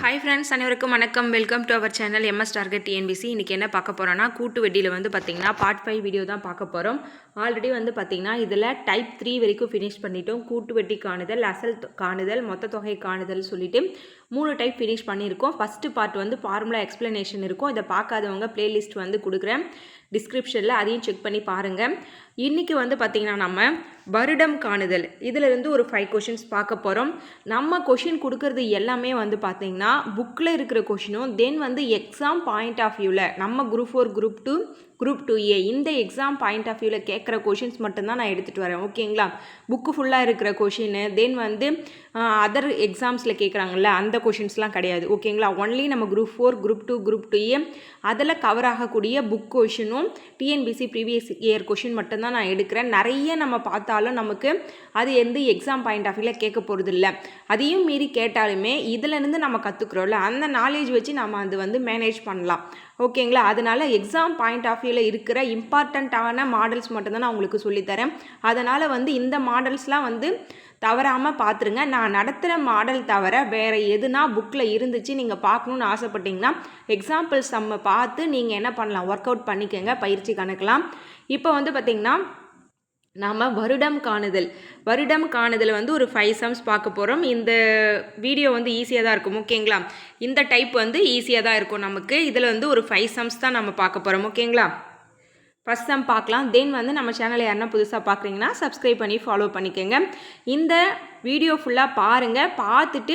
Hi friends அனைவருக்கும் வணக்கம். Welcome to our channel MS target TNPSC இன்றைக்கி என்ன பார்க்க போகிறோன்னா கூட்டு வெட்டியில் வந்து பார்த்திங்கன்னா பார்ட் ஃபைவ் வீடியோ தான் பார்க்க போகிறோம் ஆல்ரெடி வந்து பார்த்திங்கன்னா இதில் டைப் த்ரீ வரைக்கும் ஃபினிஷ் பண்ணிட்டோம். கூட்டு வெட்டி காணுதல் அசல் காணுதல் மொத்த தொகை காணுதல் சொல்லிவிட்டு மூணு டைப் ஃபினிஷ் பண்ணியிருக்கோம். ஃபஸ்ட்டு பார்ட் வந்து ஃபார்முலா எக்ஸ்ப்ளனேஷன் இருக்கும். இதை பார்க்காதவங்க ப்ளேலிஸ்ட் வந்து கொடுக்குறேன். டிஸ்கிரிப்ஷனில் அதையும் செக் பண்ணி பாருங்கள் இன்றைக்கி வந்து பார்த்திங்கன்னா நம்ம வருடம் காணுதல். இதிலிருந்து ஒரு ஃபைவ் கொஷின்ஸ் பார்க்க போகிறோம் நம்ம கொஷின் கொடுக்கறது எல்லாமே வந்து பார்த்திங்கன்னா புக்கில் இருக்கிற கொஷினும் தென் வந்து எக்ஸாம் பாயிண்ட் ஆஃப் வியூவில் நம்ம group four group two group two A இந்த எக்ஸாம் பாயிண்ட் ஆஃப் வியூவில் கேட்குற கொஷின்ஸ் மட்டும்தான் நான் எடுத்துகிட்டு வரேன். ஓகேங்களா புக்கு ஃபுல்லாக இருக்கிற கொஷின் தென் வந்து அதர் எக்ஸாம்ஸில் கேட்குறாங்கல்ல அந்த கொஷின்ஸ்லாம் கிடையாது. ஓகேங்களா ஒன்லி நம்ம group four group two group two A அதில் கவர் ஆகக்கூடிய புக் கொஷினும் டிஎன்பிசி ப்ரீவியஸ் இயர் கொஷின் மட்டும்தான் நான் எடுக்கிறேன். நிறைய நம்ம பார்த்தாலும் நமக்கு அது எந்த எக்ஸாம் பாயிண்ட் ஆஃப் வியூவில் கேட்க போகிறது இல்லை அதையும் மீறி கேட்டாலுமே இதுலேருந்து நம்ம கற்றுக்குறோம்ல அந்த நாலேஜ் வச்சு நம்ம அது வந்து மேனேஜ் பண்ணலாம். ஓகேங்களா? அதனால் எக்ஸாம் பாயிண்ட் ஆஃப் வியூவில் இருக்கிற இம்பார்ட்டண்ட்டான மாடல்ஸ் மட்டும்தான் நான் உங்களுக்கு சொல்லித்தரேன். அதனால் வந்து இந்த மாடல்ஸ்லாம் வந்து தவறாமல் பார்த்துருங்க நான் நடத்துகிற மாடல் தவிர வேறு எதுனா புக்கில் இருந்துச்சு நீங்கள் பார்க்கணுன்னு ஆசைப்பட்டீங்கன்னா எக்ஸாம்பிள்ஸ் நம்ம பார்த்து நீங்கள் என்ன பண்ணலாம்? ஒர்க் அவுட் பண்ணிக்கோங்க பயிற்சி கணக்கலாம் இப்போ வந்து பார்த்திங்கன்னா நாம் வருடம் காணுதல். வருடம் காணுதல் வந்து ஒரு ஃபைவ் சம்ஸ் பார்க்க போகிறோம் இந்த வீடியோ வந்து ஈஸியாக தான் இருக்கும். ஓகேங்களா இந்த டைப் வந்து ஈஸியாக தான் இருக்கும் நமக்கு. இதில் வந்து ஒரு ஃபைவ் சம்ஸ் தான் நம்ம பார்க்க போகிறோம் ஓகேங்களா ஃபஸ்ட் சம் பார்க்கலாம். தென் வந்து நம்ம சேனலை யாருன்னா புதுசாக பார்க்குறீங்கன்னா சப்ஸ்கிரைப் பண்ணி ஃபாலோ பண்ணிக்கோங்க. இந்த வீடியோ ஃபுல்லாக பாருங்கள் பார்த்துட்டு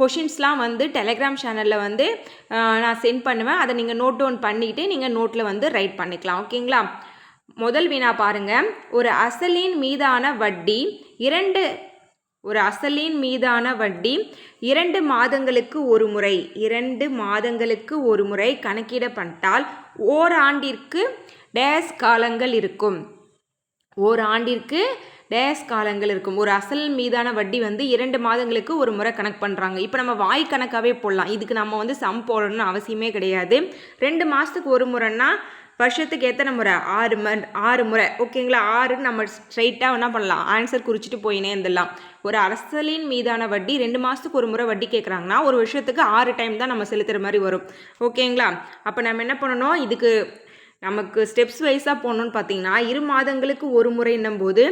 கொஷின்ஸ்லாம் வந்து டெலகிராம் சேனலில் வந்து நான் சென்ட் பண்ணுவேன். அதை நீங்கள் நோட் டவுன் பண்ணிவிட்டு நீங்கள் நோட்டில் வந்து ரைட் பண்ணிக்கலாம். ஓகேங்களா முதல் வினா பாருங்க. ஒரு அசலின் மீதான வட்டி இரண்டு ஒரு அசலின் மீதான வட்டி இரண்டு மாதங்களுக்கு ஒரு முறை இரண்டு மாதங்களுக்கு ஒரு முறை கணக்கிடப்பட்டால் ஓராண்டிற்கு டேஸ் காலங்கள் இருக்கும். ஓராண்டிற்கு டேஸ் காலங்கள் இருக்கும். ஒரு அசல் மீதான வட்டி வந்து இரண்டு மாதங்களுக்கு ஒரு முறை கணக்கு பண்ணுறாங்க இப்போ நம்ம வாய் கணக்காகவே போடலாம். இதுக்கு நம்ம வந்து சம் போடணும்னு அவசியமே கிடையாது. ரெண்டு மாதத்துக்கு ஒரு முறைன்னா வருஷத்துக்கு எத்தனை முறை? ஆறு ம ஆறு முறை. ஓகேங்களா ஆறு நம்ம ஸ்ட்ரைட்டாக என்ன பண்ணலாம்? ஆன்சர் குறிச்சிட்டு போயினே இருந்துடலாம். ஒரு அரசலின் மீதான வட்டி ரெண்டு மாதத்துக்கு ஒரு முறை வட்டி கேட்குறாங்கன்னா ஒரு வருஷத்துக்கு ஆறு டைம் தான் நம்ம செலுத்துகிற மாதிரி வரும். ஓகேங்களா அப்போ நம்ம என்ன பண்ணணும்? இதுக்கு நமக்கு ஸ்டெப்ஸ் வைஸாக போகணுன்னு பார்த்தீங்கன்னா இரு மாதங்களுக்கு ஒரு முறைன்னும் போது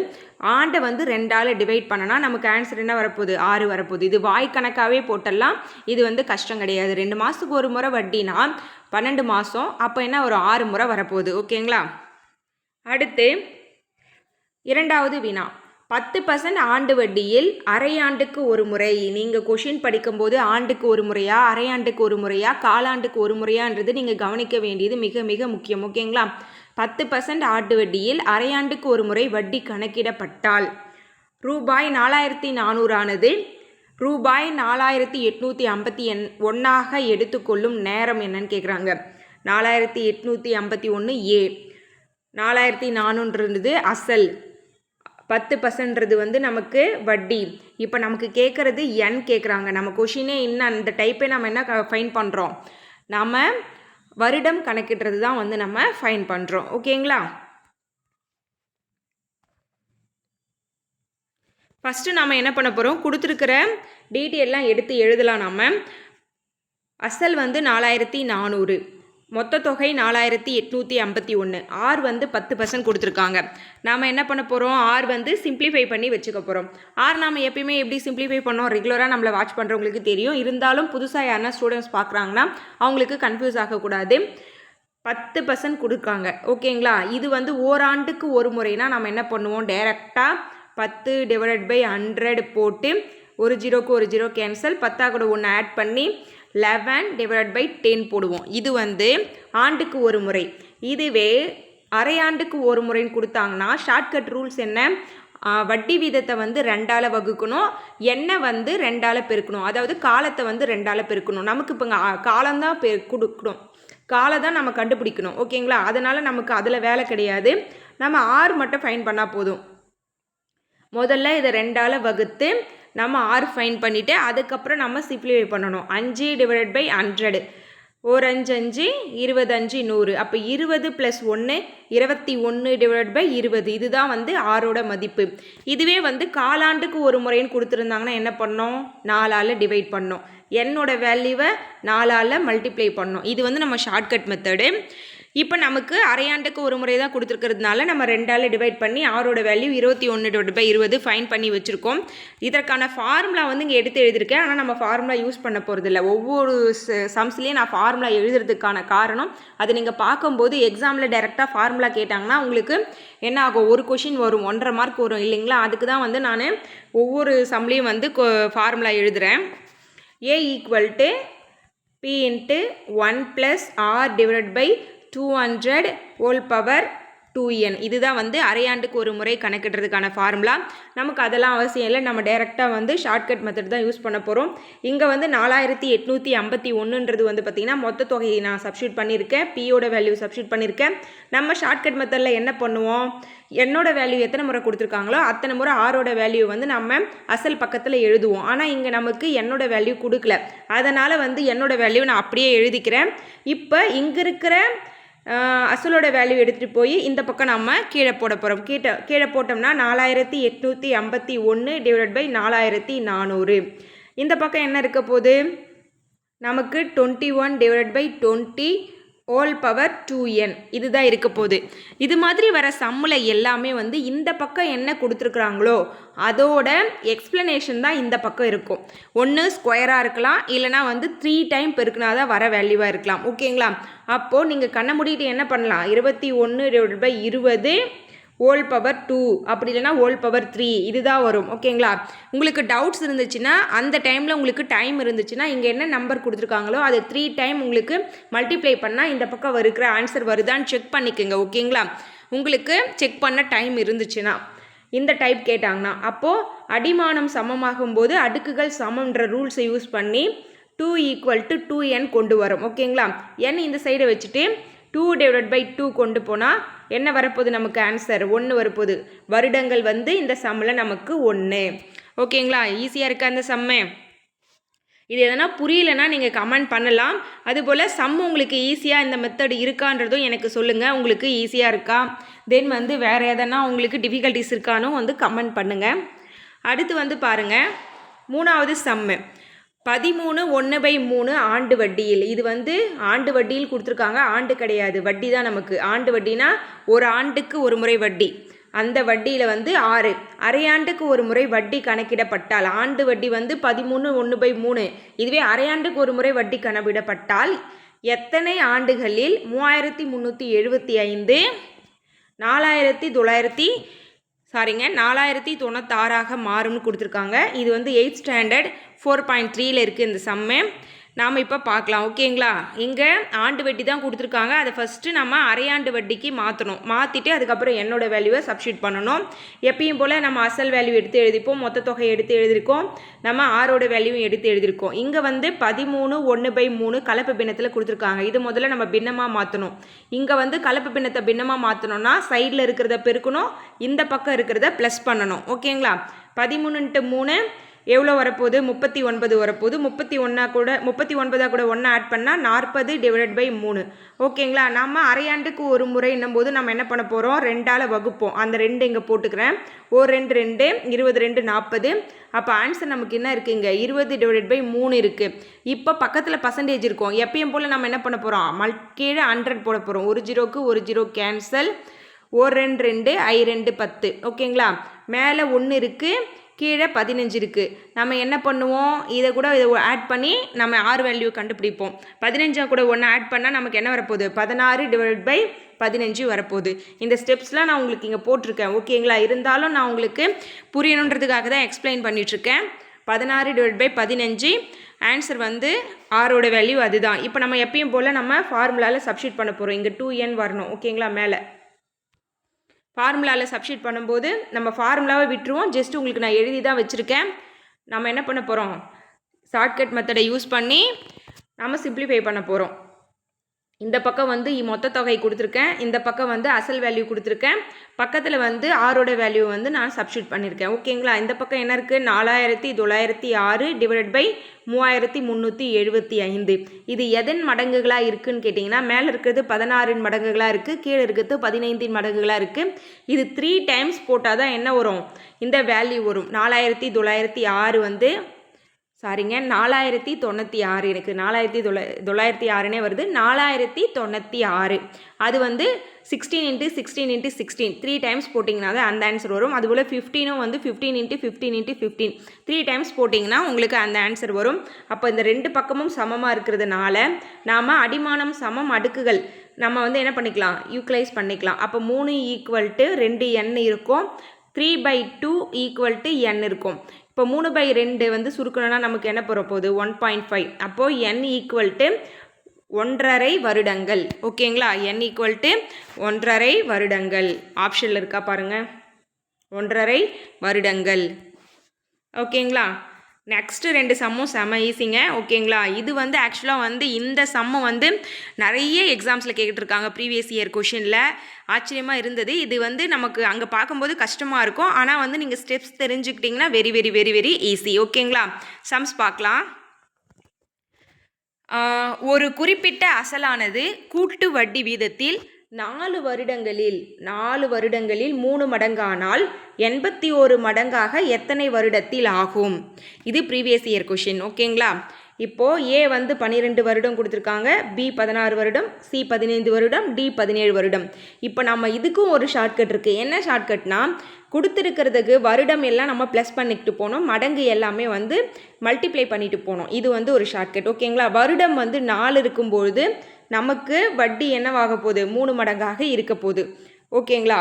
ஆண்டை வந்து ரெண்டால் டிவைட் பண்ணனா நமக்கு ஆன்சர் என்ன வரப்போகுது? ஆறு வரப்போகுது. இது வாய் கணக்காகவே போட்டெல்லாம் இது வந்து கஷ்டம் கிடையாது. ரெண்டு மாதத்துக்கு ஒரு முறை வட்டினா பன்னெண்டு மாதம் அப்போ என்ன ஒரு ஆறு முறை வரப்போகுது. ஓகேங்களா அடுத்து இரண்டாவது வினா. பத்து பர்சன்ட் ஆண்டு வட்டியில் அரையாண்டுக்கு ஒரு முறை. நீங்கள் கொஷின் படிக்கும்போது ஆண்டுக்கு ஒரு முறையா அரையாண்டுக்கு ஒரு முறையா காலாண்டுக்கு ஒரு முறையான்றது நீங்கள் கவனிக்க வேண்டியது மிக மிக முக்கியம். ஓகேங்களா பத்து பர்சன்ட் ஆண்டு வட்டியில் அரையாண்டுக்கு ஒரு முறை வட்டி கணக்கிடப்பட்டால் ரூபாய் நாலாயிரத்தி நானூறானது ரூபாய் நாலாயிரத்தி எட்நூற்றி ஐம்பத்தி என் ஒன்றாக எடுத்துக்கொள்ளும் நேரம் என்னன்னு கேட்குறாங்க நாலாயிரத்தி எட்நூற்றி ஐம்பத்தி ஒன்று ஏ நாலாயிரத்தி நானூன்றது அசல். பத்து பர்சன்ட்றது வந்து நமக்கு வட்டி. இப்போ நமக்கு கேட்குறது என் கேட்குறாங்க நம்ம கொஷினே இன்னும் அந்த டைப்பே நம்ம என்ன ஃபைன் பண்ணுறோம் நம்ம வருடம் கணக்கிடுறது தான் வந்து நம்ம ஃபைன் பண்ணுறோம் ஓகேங்களா ஃபஸ்ட்டு நம்ம என்ன பண்ண போகிறோம் கொடுத்துருக்கிற டீட்டெயிலெலாம் எடுத்து எழுதலாம் நம்ம அசல் வந்து நாலாயிரத்தி நானூறு. மொத்த தொகை நாலாயிரத்தி எட்நூற்றி ஐம்பத்தி ஒன்று ஆர் வந்து பத்து பர்சன்ட் கொடுத்துருக்காங்க. நாம் என்ன பண்ண போகிறோம் ஆர் வந்து சிம்ப்ளிஃபை பண்ணி வச்சுக்க போகிறோம் ஆர் நாம் எப்பயுமே எப்படி சிம்ப்ளிஃபை பண்ணோம்? ரெகுலராக நம்மளை வாட்ச் பண்ணுறவங்களுக்கு தெரியும். இருந்தாலும் புதுசாக யாருன்னா ஸ்டூடெண்ட்ஸ் பார்க்குறாங்கன்னா அவங்களுக்கு கன்ஃபியூஸ் ஆகக்கூடாது. பத்து பர்சன்ட் கொடுக்காங்க. ஓகேங்களா? இது வந்து ஓராண்டுக்கு ஒரு முறைனா நம்ம என்ன பண்ணுவோம்? டைரெக்டாக பத்து டிவைடட் பை ஹண்ட்ரட் போட்டு ஒரு ஜீரோக்கு ஒரு ஜீரோ கேன்சல் பத்தா கூட ஒன்று ஆட் பண்ணி லெவன் டிவைட் பை டென் போடுவோம். இது வந்து ஆண்டுக்கு ஒரு முறை. இதுவே அரையாண்டுக்கு ஒரு முறைன்னு கொடுத்தாங்கன்னா ஷார்ட்கட் ரூல்ஸ் என்ன? வட்டி வீதத்தை வந்து ரெண்டால் வகுக்கணும். எண்ணெய் வந்து ரெண்டால் பெருக்கணும்? அதாவது காலத்தை வந்து ரெண்டால் பெருக்கணும். நமக்கு இப்போ காலம்தான் பெரு கொடுக்கணும். காலை தான் நம்ம கண்டுபிடிக்கணும். ஓகேங்களா? அதனால் நமக்கு அதில் வேலை கிடையாது. நம்ம ஆறு மட்டும் ஃபைன் பண்ணால் போதும். முதல்ல இதை ரெண்டால் வகுத்து நம்ம ஆறு ஃபைன் பண்ணிவிட்டு அதுக்கப்புறம் நம்ம சிப்ளிஃபை பண்ணணும். அஞ்சு டிவைடட் பை ஹண்ட்ரடு ஒரு அஞ்சு அஞ்சு இருபது அஞ்சு நூறு. அப்போ இருபது ப்ளஸ் ஒன்று இருபத்தி ஒன்று டிவைட் பை இருபது. இதுதான் வந்து ஆரோட மதிப்பு. இதுவே வந்து காலாண்டுக்கு ஒரு முறைன்னு கொடுத்துருந்தாங்கன்னா என்ன பண்ணோம்? நாலால் டிவைட் பண்ணோம். என்னோட வேல்யூவை நாலால் மல்டிப்ளை பண்ணோம். இது வந்து நம்ம ஷார்ட்கட் மெத்தடு இப்போ நமக்கு அரையாண்டுக்கு ஒரு முறை தான் கொடுத்துருக்கிறதுனால நம்ம ரெண்டால் டிவைட் பண்ணி ஆரோட வேல்யூ இருபத்தி ஒன்று டிவைட் பை இருபது ஃபைன் பண்ணி வச்சுருக்கோம். இதற்கான ஃபார்முலா வந்து இங்கே எடுத்து எழுதியிருக்கேன். ஆனால் நம்ம ஃபார்முலா யூஸ் பண்ண போகிறதில்ல ஒவ்வொரு சம்ஸ்லேயும் நான் ஃபார்முலா எழுதுறதுக்கான காரணம் அது நீங்கள் பார்க்கும்போது எக்ஸாமில் டைரெக்டாக ஃபார்முலா கேட்டாங்கன்னா உங்களுக்கு என்ன ஆகும்? ஒரு கொஷின் வரும். ஒன்றரை மார்க் வரும். இல்லைங்களா? அதுக்கு தான் வந்து நான் ஒவ்வொரு சம்லேயும் வந்து ஃபார்முலா எழுதுகிறேன் A equal to B into one plus R divide by two hundred whole power two N இதுதான் வந்து அரையாண்டுக்கு ஒரு முறை கணக்கிடுறதுக்கான ஃபார்முலா நமக்கு அதெல்லாம் அவசியம் இல்லை. நம்ம டேரெக்டாக வந்து ஷார்ட்கட் மெத்தட் தான் யூஸ் பண்ண போகிறோம் இங்கே வந்து நாலாயிரத்தி எட்நூற்றி ஐம்பத்தி ஒன்றுன்றது வந்து பார்த்திங்கன்னா மொத்த தொகையை நான் சப்ஸ்டியூட் பண்ணியிருக்கேன். பியோட வேல்யூ சப்ஸ்டியூட் பண்ணியிருக்கேன். நம்ம ஷார்ட்கட் மெத்தடில் என்ன பண்ணுவோம்? என்னோட வேல்யூ எத்தனை முறை கொடுத்துருக்காங்களோ அத்தனை முறை ஆரோட வேல்யூ வந்து நம்ம அசல் பக்கத்தில் எழுதுவோம். ஆனால் இங்கே நமக்கு என்னோட வேல்யூ கொடுக்கல. அதனால் வந்து என்னோட வேல்யூ நான் அப்படியே எழுதிக்கிறேன். இப்போ இங்கே இருக்கிற அசலோட வேல்யூ எடுத்துகிட்டு போய் இந்த பக்கம் நம்ம கீழே போட போகிறோம் கீழே கீழே போட்டோம்னா நாலாயிரத்தி எட்நூற்றி ஐம்பத்தி ஒன்று டிவைட் பை நாலாயிரத்தி நானூறு. இந்த பக்கம் என்ன இருக்க போகுது? நமக்கு twenty one divide by twenty whole power two N இதுதான் இருக்க போகுது. இது மாதிரி வர சம்மில் எல்லாமே வந்து இந்த பக்கம் என்ன கொடுத்துருக்குறாங்களோ அதோட எக்ஸ்ப்ளனேஷன் தான் இந்த பக்கம் இருக்கும். ஒன்று ஸ்கொயராக இருக்கலாம் இல்லைனா வந்து த்ரீ டைம் பெருக்குனா தான் வர வேல்யூவாக இருக்கலாம். ஓகேங்களா அப்போது நீங்கள் கண்ணை மூடிட்டு என்ன பண்ணலாம்? இருபத்தி ஒன்று டிவைட் பை இருபது ஓல் பவர் டூ அப்படி இல்லைனா ஓல் பவர் த்ரீ இதுதான் வரும். ஓகேங்களா உங்களுக்கு டவுட்ஸ் இருந்துச்சுன்னா அந்த டைமில் உங்களுக்கு டைம் இருந்துச்சுன்னா இங்கே என்ன நம்பர் கொடுத்துருக்காங்களோ அது த்ரீ டைம் உங்களுக்கு மல்டிப்ளை பண்ணால் இந்த பக்கம் இருக்கிற ஆன்சர் வருதான்னு செக் பண்ணிக்கோங்க. ஓகேங்களா உங்களுக்கு செக் பண்ண டைம் இருந்துச்சுன்னா இந்த டைப் கேட்டாங்கன்னா அப்போது அடிமானம் சமமாகும் போது அடுக்குகள் சமன்ற ரூல்ஸை யூஸ் பண்ணி two equal to two N கொண்டு வரும். ஓகேங்களா என் இந்த சைடை வச்சுட்டு டூ டிவைட் பை டூ கொண்டு போனால் என்ன வரப்போகுது நமக்கு ஆன்சர் ஒன்று வரப்போகுது. வருடங்கள் வந்து இந்த சம்மில் நமக்கு ஒன்று ஓகேங்களா ஈஸியாக இருக்கா அந்த சம்மை இது எதனா புரியலன்னா நீங்கள் கமெண்ட் பண்ணலாம். அதுபோல் சம் உங்களுக்கு ஈஸியாக இந்த மெத்தட் இருக்கான்றதும் எனக்கு சொல்லுங்கள் உங்களுக்கு ஈஸியாக இருக்கா? தென் வந்து வேறு எதனா உங்களுக்கு டிஃபிகல்ட்டிஸ் இருக்கானோ வந்து கமெண்ட் பண்ணுங்கள் அடுத்து வந்து பாருங்கள் மூணாவது சம்மு பதிமூணு ஒன்று பை மூணு ஆண்டு வட்டியில். இது வந்து ஆண்டு வட்டியில் கொடுத்துருக்காங்க. ஆண்டு கிடையாது. வட்டி தான் நமக்கு. ஆண்டு வட்டினா ஒரு ஆண்டுக்கு ஒரு முறை வட்டி. அந்த வட்டியில் வந்து ஆறு. அரையாண்டுக்கு ஒரு முறை வட்டி கணக்கிடப்பட்டால் ஆண்டு வட்டி வந்து பதிமூணு ஒன்று பை மூணு. இதுவே அரையாண்டுக்கு ஒரு முறை வட்டி கணக்கிடப்பட்டால் எத்தனை ஆண்டுகளில் மூவாயிரத்தி முந்நூற்றி எழுபத்தி ஐந்து நாலாயிரத்தி தொள்ளாயிரத்தி சாரிங்க நாலாயிரத்தி தொண்ணூத்தாறாக மாறும்னு கொடுத்துருக்காங்க. இது வந்து எயிட் ஸ்டாண்டர்ட் ஃபோர் பாயிண்ட் த்ரீயில் இருக்குது இந்த சம்மு நாம் இப்போ பார்க்கலாம் ஓகேங்களா? இங்கே ஆண்டு வட்டி தான் கொடுத்துருக்காங்க. அதை ஃபஸ்ட்டு நம்ம அரையாண்டு வட்டிக்கு மாற்றணும் மாற்றிட்டு அதுக்கப்புறம் என்னோட வேல்யூவை சப்ஸ்டியூட் பண்ணணும். எப்பயும் போல் நம்ம அசல் வேல்யூ எடுத்து எழுதிப்போம் மொத்த தொகை எடுத்து எழுதியிருக்கோம். நம்ம ஆரோட வேல்யூவும் எடுத்து எழுதியிருக்கோம். இங்கே வந்து பதிமூணு ஒன்று பை மூணு கலப்பு பின்னத்தில் கொடுத்துருக்காங்க. இது முதல்ல நம்ம பின்னமாக மாற்றணும் இங்கே வந்து கலப்பு பின்னத்தை பின்னமாக மாற்றணும்னா சைடில் இருக்கிறத பெருக்கணும் இந்த பக்கம் இருக்கிறத ப்ளஸ் பண்ணணும். ஓகேங்களா? பதிமூணுன்ட்டு மூணு எவ்வளோ வரப்போகுது? முப்பத்தி ஒன்பது வரப்போகுது. முப்பத்தி ஒன்றா கூட முப்பத்தி ஒன்பதாக கூட ஒன்றா ஆட் பண்ணால் நாற்பது டிவைட் பை மூணு. ஓகேங்களா நம்ம அரையாண்டுக்கு ஒரு முறைன்னும் போது நம்ம என்ன பண்ண போகிறோம் ரெண்டால் வகுப்போம். அந்த ரெண்டு இங்கே போட்டுக்கிறேன். ஒரு ரெண்டு ரெண்டு இருபது ரெண்டு நாற்பது. அப்போ ஆன்சர் நமக்கு என்ன இருக்குங்க? இருபது டிவைட் பை மூணு இருக்குது இப்போ பக்கத்தில் பர்சன்டேஜ் இருக்கும். எப்பயும் போல் நம்ம என்ன பண்ண போகிறோம் மல் கீழே ஹண்ட்ரட் போட போகிறோம் ஒரு ஜீரோக்கு ஒரு ஜீரோ கேன்சல் ஒரு ரெண்டு ரெண்டு ஐ ரெண்டு பத்து. ஓகேங்களா மேலே ஒன்று இருக்குது கீழே பதினஞ்சு இருக்குது நம்ம என்ன பண்ணுவோம்? இதை கூட இதை ஆட் பண்ணி நம்ம ஆறு வேல்யூ கண்டுபிடிப்போம். பதினஞ்சை கூட ஒன்று ஆட் பண்ணால் நமக்கு என்ன வரப்போகுது? பதினாறு டிவைட் பை பதினஞ்சு வரப்போகுது. இந்த ஸ்டெப்ஸ்லாம் நான் உங்களுக்கு இங்கே போட்டிருக்கேன். ஓகேங்களா இருந்தாலும் நான் உங்களுக்கு புரியணுன்றதுக்காக தான் எக்ஸ்பிளைன் பண்ணிகிட்ருக்கேன் பதினாறு டிவைட் பை பதினஞ்சு. ஆன்சர் வந்து ஆரோட வேல்யூ அதுதான். இப்போ நம்ம எப்பயும் போல் நம்ம ஃபார்முலாவில் சப்ஸ்டியூட் பண்ண போகிறோம் இங்கே டூ என் வரணும். ஓகேங்களா மேலே. ஃபார்முலாவில் சப்ஸ்டியூட் பண்ணும்போது நம்ம ஃபார்முலாவை விட்டுருவோம். ஜஸ்ட் உங்களுக்கு நான் எழுதி தான் வச்சுருக்கேன். நம்ம என்ன பண்ண போகிறோம் ஷார்ட்கட் மெத்தடை யூஸ் பண்ணி நம்ம சிம்ப்ளிஃபை பண்ண போகிறோம் இந்த பக்கம் வந்து மொத்த தொகை கொடுத்துருக்கேன். இந்த பக்கம் வந்து அசல் வேல்யூ கொடுத்துருக்கேன். பக்கத்தில் வந்து ஆரோட வேல்யூ வந்து நான் சப்ஸ்டியூட் பண்ணியிருக்கேன் ஓகேங்களா இந்த பக்கம் என்ன இருக்குது நாலாயிரத்தி தொள்ளாயிரத்தி ஆறு டிவைட் பை மூவாயிரத்தி முந்நூற்றி எழுபத்தி ஐந்து. இது எதன் மடங்குகளாக இருக்குன்னு கேட்டிங்கன்னா மேலே இருக்கிறது பதினாறின் மடங்குகளாக இருக்குது கீழே இருக்கிறது பதினைந்தின் மடங்குகளாக இருக்குது இது த்ரீ டைம்ஸ் போட்டால் தான் என்ன வரும்? இந்த வேல்யூ வரும். நாலாயிரத்தி தொள்ளாயிரத்தி ஆறு வந்து சாரிங்க நாலாயிரத்தி தொண்ணூற்றி ஆறு எனக்கு. நாலாயிரத்தி தொள்ளா தொள்ளாயிரத்தி ஆறுனே வருது. நாலாயிரத்தி தொண்ணூற்றி ஆறு. அது வந்து sixteen into sixteen into sixteen three times போட்டிங்கன்னா தான் அந்த ஆன்சர் வரும். அதுபோல் ஃபிஃப்டீனும் வந்து fifteen into fifteen into fifteen three times போட்டிங்கன்னா உங்களுக்கு அந்த ஆன்சர் வரும். அப்போ இந்த ரெண்டு பக்கமும் சமமாக இருக்கிறதுனால நாம் அடிமானம் சமம் அடுக்குகள். நம்ம வந்து என்ன பண்ணிக்கலாம்? யூட்டிலைஸ் பண்ணிக்கலாம். அப்போ மூணு ஈக்குவல் டு ரெண்டு எண் இருக்கும். Three by two equal to N இருக்கும். இப்போ மூணு பை ரெண்டு வந்து சுருக்கணும்னா நமக்கு என்ன போகிற போகுது? ஒன் பாயிண்ட் ஃபைவ் அப்போது என் ஈக்குவல் டு ஒன்றரை வருடங்கள். ஓகேங்களா என் ஈக்குவல் டு ஒன்றரை வருடங்கள். ஆப்ஷனில் இருக்கா பாருங்கள் ஒன்றரை வருடங்கள். ஓகேங்களா நெக்ஸ்ட்டு ரெண்டு சம்மும் செம ஈஸிங்க ஓகேங்களா? இது வந்து ஆக்சுவலாக வந்து இந்த சம்மு வந்து நிறைய எக்ஸாம்ஸில் கேட்டுருக்காங்க ப்ரீவியஸ் இயர் கொஷினில் ஆச்சரியமாக இருந்தது. இது வந்து நமக்கு அங்கே பார்க்கும்போது கஷ்டமாக இருக்கும். ஆனால் வந்து நீங்கள் steps தெரிஞ்சுக்கிட்டிங்கன்னா very very very very easy ஓகேங்களா? சம்ஸ் பார்க்கலாம். ஒரு குறிப்பிட்ட அசலானது கூட்டு வட்டி வீதத்தில் நாலு வருடங்களில் நாலு வருடங்களில் மூணு மடங்கானால் எண்பத்தி ஒரு மடங்காக எத்தனை வருடத்தில் ஆகும்? இது ப்ரீவியஸ் இயர் கொஷின் ஓகேங்களா? இப்போது ஏ வந்து பன்னிரெண்டு வருடம் கொடுத்துருக்காங்க பி பதினாறு வருடம் சி பதினைந்து வருடம் டி பதினேழு வருடம். இப்போ நம்ம இதுக்கும் ஒரு ஷார்ட்கட் இருக்குது என்ன ஷார்ட்கட்னா கொடுத்துருக்கிறதுக்கு வருடம் எல்லாம் நம்ம ப்ளஸ் பண்ணிக்கிட்டு போனோம் மடங்கு எல்லாமே வந்து மல்டிப்ளை பண்ணிட்டு போனோம். இது வந்து ஒரு ஷார்ட்கட் ஓகேங்களா? வருடம் வந்து நாலு இருக்கும்பொழுது நமக்கு வட்டி என்னவாக போகுது? மூணு மடங்காக இருக்க போகுது. ஓகேங்களா?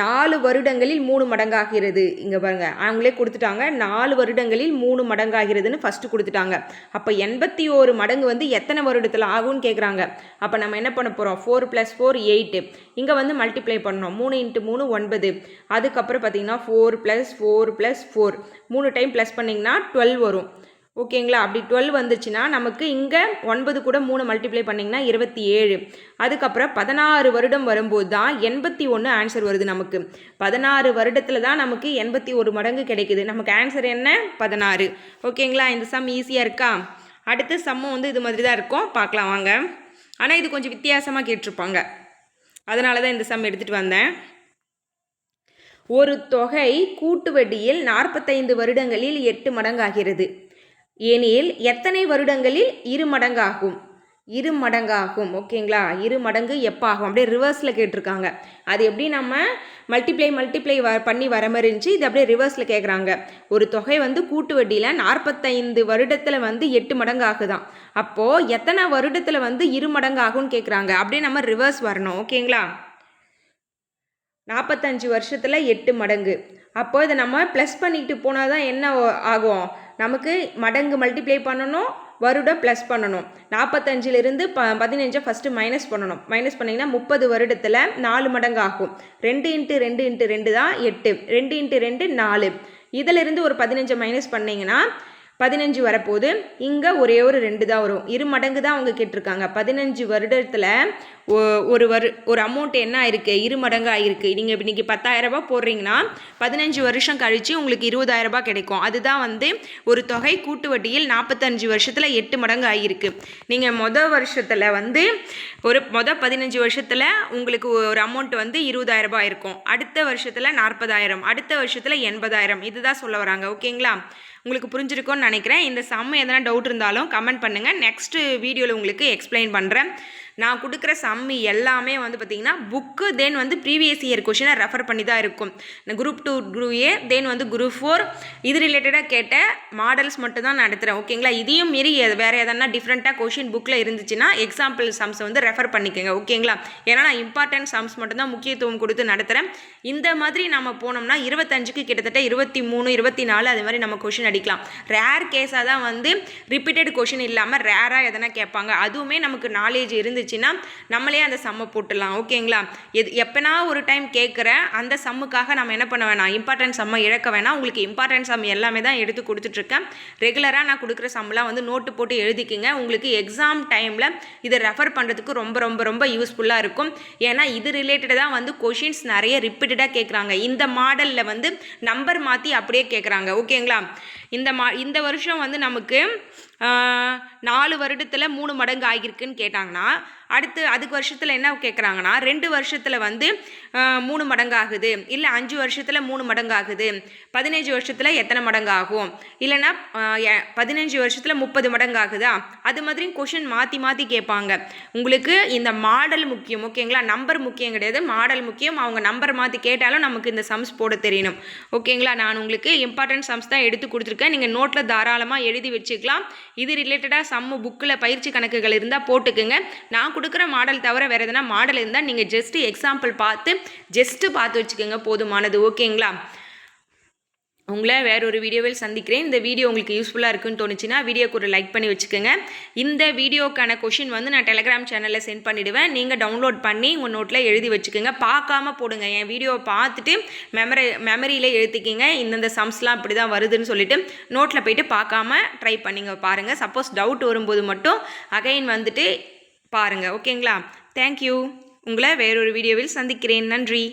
நாலு வருடங்களில் மூணு மடங்காகிறது. இங்கே பாருங்க. அவங்களே கொடுத்துட்டாங்க. நாலு வருடங்களில் மூணு மடங்காகிறதுன்னு ஃபஸ்ட்டு கொடுத்துட்டாங்க. அப்போ எண்பத்தி ஓரு மடங்கு வந்து எத்தனை வருடத்தில் ஆகும்னு கேட்குறாங்க அப்போ நம்ம என்ன பண்ண போகிறோம் ஃபோர் ப்ளஸ் ஃபோர் எயிட்டு இங்கே வந்து மல்டிப்ளை பண்ணோம் மூணு இன்ட்டு மூணு ஒன்பது. அதுக்கப்புறம் பார்த்தீங்கன்னா four plus four plus four மூணு டைம் ப்ளஸ் பண்ணிங்கன்னா டுவெல் வரும். ஓகேங்களா? அப்படி டுவெல் வந்துச்சுன்னா நமக்கு இங்கே ஒன்பது கூட மூணு மல்டிப்ளை பண்ணிங்கன்னா இருபத்தி ஏழு அதுக்கப்புறம் பதினாறு வருடம் வரும்போது தான் எண்பத்தி ஒன்று ஆன்சர் வருது நமக்கு. பதினாறு வருடத்தில் தான் நமக்கு எண்பத்தி ஒரு மடங்கு கிடைக்குது. நமக்கு ஆன்சர் என்ன? பதினாறு. ஓகேங்களா? இந்த சம் ஈஸியாக இருக்கா? அடுத்து சம்மும் வந்து இது மாதிரி தான் இருக்கும். பார்க்கலாம் வாங்க. ஆனால் இது கொஞ்சம் வித்தியாசமாக கேட்டிருப்பாங்க. அதனால தான் இந்த சம் எடுத்துகிட்டு வந்தேன். ஒரு தொகை கூட்டு வட்டியில் நாற்பத்தைந்து வருடங்களில் எட்டு மடங்காகிறது. ஏனெனில் எத்தனை வருடங்களில் இரு மடங்காகும்? இரு மடங்காகும் ஓகேங்களா? இரு மடங்கு எப்போ ஆகும் அப்படியே ரிவர்ஸில் கேட்டிருக்காங்க. அது எப்படி நம்ம மல்டிப்ளை மல்டிப்ளை வ பண்ணி வர மாதிரி இருந்துச்சு? இது அப்படியே ரிவர்ஸில் கேட்குறாங்க. ஒரு தொகை வந்து கூட்டு வட்டியில் நாற்பத்தைந்து வருடத்தில் வந்து எட்டு மடங்கு ஆகுதான் அப்போது எத்தனை வருடத்தில் வந்து இரு மடங்கு ஆகும்னு கேட்குறாங்க. அப்படியே நம்ம ரிவர்ஸ் வரணும் ஓகேங்களா? நாற்பத்தஞ்சு வருஷத்தில் எட்டு மடங்கு. அப்போது இதை நம்ம ப்ளஸ் பண்ணிக்கிட்டு போனால் தான் என்ன ஆகும்? நமக்கு மடங்கு மல்டிப்ளை பண்ணணும் வருடம் ப்ளஸ் பண்ணணும். நாற்பத்தஞ்சிலிருந்து ப பதினஞ்சை ஃபஸ்ட்டு மைனஸ் பண்ணணும். மைனஸ் பண்ணிங்கன்னா முப்பது வருடத்தில் நாலு மடங்கு ஆகும் ரெண்டு இன்ட்டு ரெண்டு இன்ட்டு ரெண்டு தான் எட்டு. ரெண்டு இன்ட்டு ரெண்டு நாலு. இதிலிருந்து ஒரு பதினஞ்சை மைனஸ் பண்ணிங்கன்னா பதினஞ்சு வரப்போகுது. இங்கே ஒரே ஒரு ரெண்டு தான் வரும். இரு மடங்கு தான் அவங்க கேட்டிருக்காங்க. பதினஞ்சு வருடத்தில் ஒரு வரு ஒரு அமௌண்ட் என்ன ஆயிருக்கு? இரு மடங்கு ஆயிருக்கு. நீங்கள் இன்றைக்கி இன்றைக்கி பத்தாயிரரூபா போடுறீங்கன்னா பதினஞ்சு வருஷம் கழித்து உங்களுக்கு இருபதாயிரரூபா கிடைக்கும். அதுதான் வந்து ஒரு தொகை கூட்டு வட்டியில் நாற்பத்தஞ்சு வருஷத்தில் எட்டு மடங்கு ஆகியிருக்கு நீங்கள் மொதல் வருஷத்தில் வந்து ஒரு மொதல் பதினஞ்சு வருஷத்தில் உங்களுக்கு ஒரு அமௌண்ட் வந்து இருபதாயிரரூபா இருக்கும். அடுத்த வருஷத்தில் நாற்பதாயிரம் அடுத்த வருஷத்தில் எண்பதாயிரம். இதுதான் சொல்ல வராங்க. ஓகேங்களா? உங்களுக்கு புரிஞ்சிருக்கும்னு நினைக்கிறேன். இந்த சம் எதனா டவுட் இருந்தாலும் கமெண்ட் பண்ணுங்கள் நெக்ஸ்ட் வீடியோவில் உங்களுக்கு எக்ஸ்பிளைன் பண்ணுறேன் நான் கொடுக்குற சம்மி எல்லாமே வந்து பார்த்திங்கன்னா புக்கு தென் வந்து ப்ரீவியஸ் இயர் கொஷினை ரெஃபர் பண்ணி தான் இருக்கும். Group two group A then வந்து குரூப் ஃபோர் இது ரிலேட்டடாக கேட்ட மாடல்ஸ் மட்டும் தான் நடத்துகிறேன் ஓகேங்களா இதையும் மீறி வேறு எதனா டிஃப்ரெண்ட்டாக கொஷின் புக்கில் இருந்துச்சுன்னா எக்ஸாம்பிள் சம்ஸை வந்து ரெஃபர் பண்ணிக்கோங்க. ஓகேங்களா ஏன்னா நான் இம்பார்ட்டன்ட் சம்ஸ் மட்டும் தான் முக்கியத்துவம் கொடுத்து நடத்துகிறேன் இந்த மாதிரி நம்ம போனோம்னா இருபத்தஞ்சுக்கு கிட்டத்தட்ட இருபத்தி மூணு இருபத்தி நாலு அது மாதிரி நம்ம கொஷின் அடிக்கலாம். ரேர் கேஸாக தான் வந்து ரிப்பீட்டட் கொஷின் இல்லாமல் ரேராக எதனா கேட்பாங்க. அதுவுமே நமக்கு நாலேஜ் இருந்துச்சு இருந்துச்சுன்னா நம்மளே அந்த சம்மை போட்டுடலாம் ஓகேங்களா? எது எப்போனா ஒரு டைம் கேட்குற அந்த சம்முக்காக நம்ம என்ன பண்ண வேணாம்? இம்பார்ட்டன்ட் சம்மை இழக்க வேணாம். உங்களுக்கு இம்பார்ட்டன்ட் சம் எல்லாமே தான் எடுத்து கொடுத்துட்ருக்கேன். ரெகுலராக நான் கொடுக்குற சம்மெலாம் வந்து நோட்டு போட்டு எழுதிக்கிங்க. உங்களுக்கு எக்ஸாம் டைமில் இதை ரெஃபர் பண்ணுறதுக்கு ரொம்ப ரொம்ப ரொம்ப யூஸ்ஃபுல்லாக இருக்கும். ஏன்னா இது ரிலேட்டடாக வந்து கொஷின்ஸ் நிறைய ரிப்பீட்டடாக கேட்குறாங்க இந்த மாடலில் வந்து நம்பர் மாற்றி அப்படியே கேட்குறாங்க ஓகேங்களா? இந்த மா இந்த வருஷம் வந்து நமக்கு நாலு வருடத்தில் மூணு மடங்கு ஆகியிருக்குன்னு கேட்டாங்கன்னா அடுத்து அதுக்கு வருஷத்தில் என்ன கேட்குறாங்கன்னா ரெண்டு வருஷத்தில் வந்து மூணு மடங்கு ஆகுது இல்லை அஞ்சு வருஷத்தில் மூணு மடங்கு ஆகுது பதினஞ்சு வருஷத்தில் எத்தனை மடங்கு ஆகும் இல்லைன்னா பதினஞ்சு வருஷத்தில் முப்பது மடங்கு ஆகுதா அது மாதிரி கொஷின் மாற்றி மாற்றி கேட்பாங்க. உங்களுக்கு இந்த மாடல் முக்கியம் ஓகேங்களா? நம்பர் முக்கியம் கிடையாது. மாடல் முக்கியம். அவங்க நம்பர் மாற்றி கேட்டாலும் நமக்கு இந்த சம்ஸ் போட தெரியணும். ஓகேங்களா? நான் உங்களுக்கு இம்பார்ட்டன்ட் சம்ஸ் தான் எடுத்து கொடுத்துருக்கேன். நீங்கள் நோட்டில் தாராளமாக எழுதி வச்சுக்கலாம். இது ரிலேட்டடாக சம்மு புக்கில் பயிற்சி கணக்குகள் இருந்தால் போட்டுக்குங்க. நான் கொடுக்குற மாடல் தவிர வேறு எதனா மாடல் இருந்தால் நீங்கள் ஜஸ்ட்டு எக்ஸாம்பிள் பார்த்து ஜஸ்ட்டு பார்த்து வச்சுக்கோங்க போதுமானது. ஓகேங்களா? உங்களை வேற ஒரு வீடியோவில் சந்திக்கிறேன். இந்த வீடியோ உங்களுக்கு யூஸ்ஃபுல்லாக இருக்குன்னு தோணுச்சுன்னா வீடியோக்கு ஒரு லைக் பண்ணி வச்சுக்கோங்க. இந்த வீடியோக்கான கொஷின் வந்து நான் டெலகிராம் சேனலில் சென்ட் பண்ணிவிடுவேன் நீங்கள் டவுன்லோட் பண்ணி உங்கள் நோட்டில் எழுதி வச்சுக்கோங்க. பார்க்காம போடுங்க. என் வீடியோவை பார்த்துட்டு மெமரி மெமரியில் எழுதிக்கிங்க. இந்தந்த சம்ஸ்லாம் இப்படி தான் வருதுன்னு சொல்லிட்டு நோட்டில் போயிட்டு பார்க்காம ட்ரை பண்ணிங்க பாருங்கள் சப்போஸ் டவுட் வரும்போது மட்டும் அகைன் வந்துட்டு பாருங்கள் ஓகேங்களா? தேங்க்யூ உங்களை வேறொரு வீடியோவில் சந்திக்கிறேன். நன்றி.